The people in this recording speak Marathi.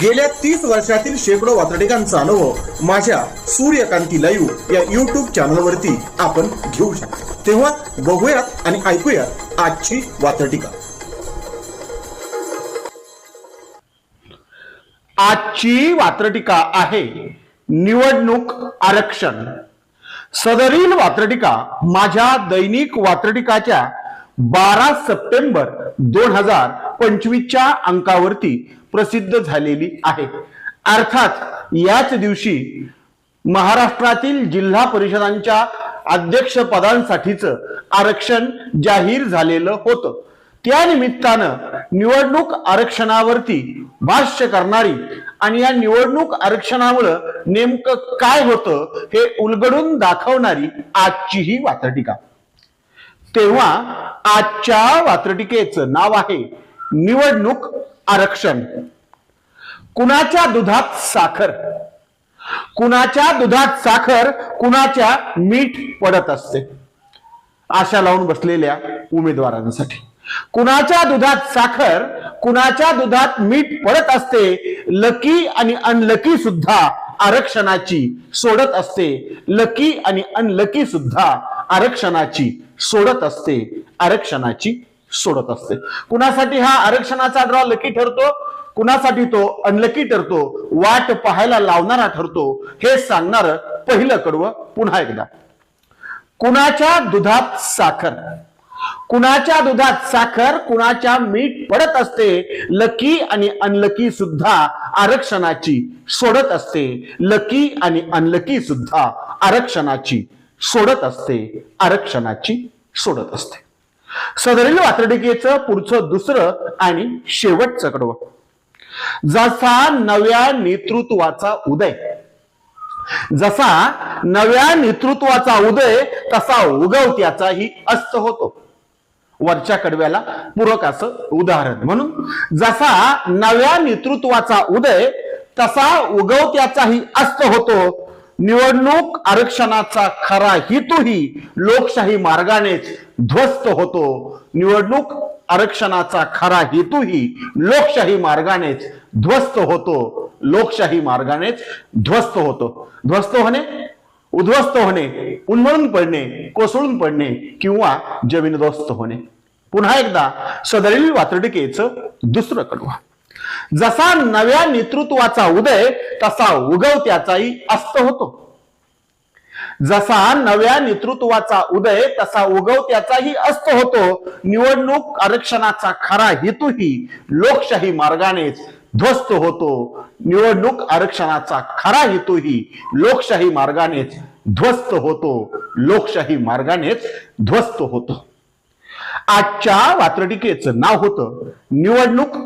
गेल्या तीस वर्षातील शेकडो वातडिकांचा अनुभव माझ्या सूर्यकांती लाईव्ह या युट्यूब चॅनलवरती आपण घेऊ शकतो. तेव्हा बघूयात आणि ऐकूयात आजची वातडिका आजची वात्रटिका आहे निवडणूक आरक्षण. सदरील वात्रटिका माझ्या दैनिक वात्रटिकाच्या बारा सप्टेंबर दोन हजार पंचवीसच्या अंकावरती प्रसिद्ध झालेली आहे. अर्थात याच दिवशी महाराष्ट्रातील जिल्हा परिषदांच्या अध्यक्ष पदांसाठीच आरक्षण जाहीर झालेलं होतं. त्या निमित्तानं निवडणूक आरक्षणावरती भाष्य करणारी आणि या निवडणूक आरक्षणामुळं नेमकं काय होतं हे उलगडून दाखवणारी आजची ही वात्रटिका. तेव्हा आजच्या वात्रटिकेचं नाव आहे निवडणूक आरक्षण. कुणाच्या दुधात साखर? कुणाच्या दुधात साखर? कुणाच्या मीठ पडत असते? आशा लावून बसलेल्या उमेदवारांसाठी. कुणाच्या दुधात साखर? कुणाच्या दुधात मीठ पडत असते? लकी आणि अनलकी सुद्धा आरक्षणाची सोडत असते. लकी आणि अनलकी सुद्धा आरक्षणाची सोडत असते. आरक्षणाची सोडत असते. कुणासाठी हा आरक्षणाचा ड्रॉ लकी ठरतो? कुणासाठी तो अनलकी ठरतो? वाट पाहायला लावणारा ठरतो? हे सांगणार पहिलं कडवं पुन्हा एकदा. कुणाच्या दुधात साखर? कुणाच्या दुधात साखर? कुणाच्या मीठ पडत असते? लकी आणि अनलकी सुद्धा आरक्षणाची सोडत असते. लकी आणि अनलकी सुद्धा आरक्षणाची सोडत असते. आरक्षणाची सोडत असते. सदरील वात्रटिकेचं पुढचं दुसरं आणि शेवटचं कडवं. जसा नव्या नेतृत्वाचा उदय जसा नव्या नेतृत्वाचा उदय तसा उगवत्याचाही अस्त होतो. वरच्या कडव्याला पूरक असं उदाहरण. म्हणून जसा नव्या नेतृत्वाचा उदय तसा उगवत्याचाही अस्त होतो. निवडणूक आरक्षणाचा खरा हेतूही लोकशाही मार्गानेच ध्वस्त होतो. निवडणूक आरक्षणाचा खरा हेतूही लोकशाही मार्गानेच ध्वस्त होतो. लोकशाही मार्गानेच ध्वस्त होतो. ध्वस्त होणे उद्ध्वस्त होणे उन्मळून पडणे कोसळून पडणे किंवा जमीनदोस्त होणे. पुन्हा एकदा सदरील वातडिकेचं दुसरं कडवा जसा नव्या नेतृत्वाचा उदय तसा उगवत्याचाही अस्त होतो. जसा नव्या नेतृत्वाचा उदय तसा उगवत्याचाही अस्त होतो. निवडणूक आरक्षणाचा खरा हेतूही लोकशाही मार्गानेच ध्वस्त होतो. निवडणूक आरक्षणाचा खरा हेतूही लोकशाही मार्गानेच ध्वस्त होतो. लोकशाही मार्गानेच ध्वस्त होतो. आजच्या वात्रटिकेचं नाव होतं निवडणूक